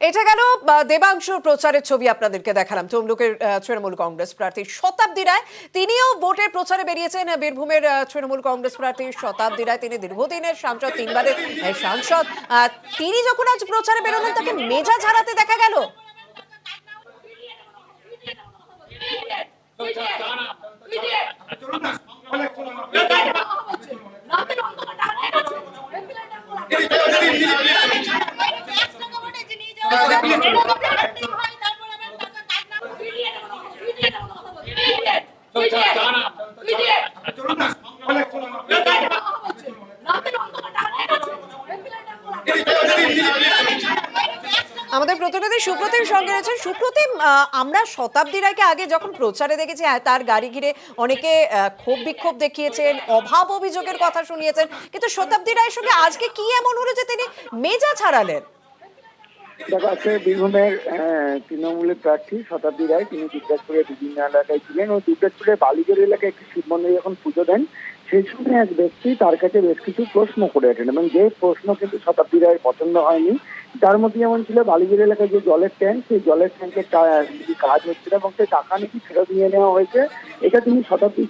এটা গেল দেবাংশুর প্রচারের ছবি আপনাদেরকে দেখালাম। তমলুকের তৃণমূল কংগ্রেস প্রার্থী শতাব্দী রায়, তিনিও ভোটের প্রচারে বেরিয়েছেন বীরভূমের তৃণমূল কংগ্রেস প্রার্থী শতাব্দী রায়। তিনি দীর্ঘদিনের সাংসদ, তিনবারের সাংসদ। তিনি যখন আজ প্রচারে বেরোলেন, তাকে মেজাজ হারাতে দেখা গেল। আমাদের প্রতিনিধি সুপ্রতিম সঙ্গে রয়েছেন। সুপ্রতিম আমরা শতাব্দী রায়কে আগে যখন প্রচারে দেখেছি তার গাড়ি ঘিরে অনেকে ক্ষোভ বিক্ষোভ দেখিয়েছেন, অভাব অভিযোগের কথা শুনিয়েছেন। কিন্তু শতাব্দী রায়ের সঙ্গে আজকে কি এমন হলো যে তিনি মেজা ছাড়ালেন দেখো আজকে বীরভূমের আহ, তৃণমূলের প্রার্থী শতাব্দী রায় তিনি দুর্গাপুরের বিভিন্ন এলাকায় ছিলেন ও দুর্গাপুরের বালিগড় এলাকায় একটি শিব মন্দিরে যখন পুজো দেন সেই সময় এক ব্যক্তি তার কাছে বেশ কিছু প্রশ্ন করে ওঠেন এবং যে প্রশ্ন কিন্তু শতাব্দী রায়ের পছন্দ হয়নি তার মধ্যে যেমন ছিল বালিগড় এলাকায় যে জলের ট্যাঙ্ক সেই জলের ট্যাঙ্কের কাজ হচ্ছিল এবং সেই টাকা নাকি ফেরত নিয়ে নেওয়া হয়েছে এটা তিনি শতাব্দী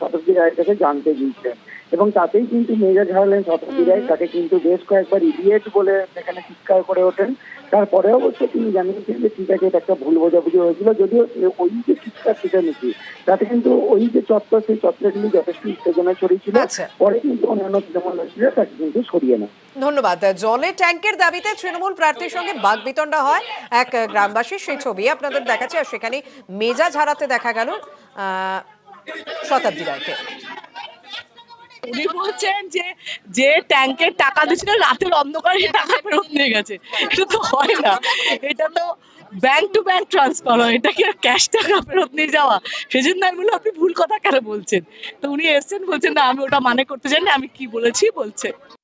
শতাব্দী রায়ের কাছে জানতে গিয়েছিলেন। এবং তাতেই কিন্তু মেজাজ হারালেন শতাব্দী রায় তাকে কিন্তু বেশ কয়েকবার ইডিয়েট বলে সেখানে চিৎকার করে ওঠেন। তারপরে অবশ্য তিনি জানিয়েছেন যে ঠিক আছে এটা একটা ভুল বোঝাবুঝি হয়েছিল। যদিও ওই যে চিৎকার চেঁচামেচি তাতে কিন্তু ওই যে চত্বর সেই চত্বরে কিন্তু যথেষ্ট উত্তেজনা ছড়িয়েছিল আচ্ছা। পরে কিন্তু অন্যান্য তৃণমূল ছিল তাকে কিন্তু সরিয়ে নেয়। ধন্যবাদ। জলের ট্যাঙ্কের দাবিতে তৃণমূল প্রার্থীর সঙ্গে বাগবিতণ্ডা হয় এক গ্রামবাসীর সেই ছবি আপনাদের দেখাচ্ছে আর সেখানে মেজাজ হারাতে দেখা গেল শতাব্দী রায়কে। উনি বলছেন যে যে ট্যাঙ্কের টাকা দিয়েছিল রাতের অন্ধকারে টাকা ফেরত নিয়ে গেছে। এটা তো হয় না। এটা তো ব্যাংক টু ব্যাংক ট্রান্সফার হয়। এটা কি আর ক্যাশ টাকা ফেরত নিয়ে যাওয়া? সেজন্য আমি বললাম, আপনি ভুল কথা কেন বলছেন? তো উনি এসছেন, বলছেন, না, আমি ওটা মানে করতে চাই না, আমি কি বলেছি? বলছে।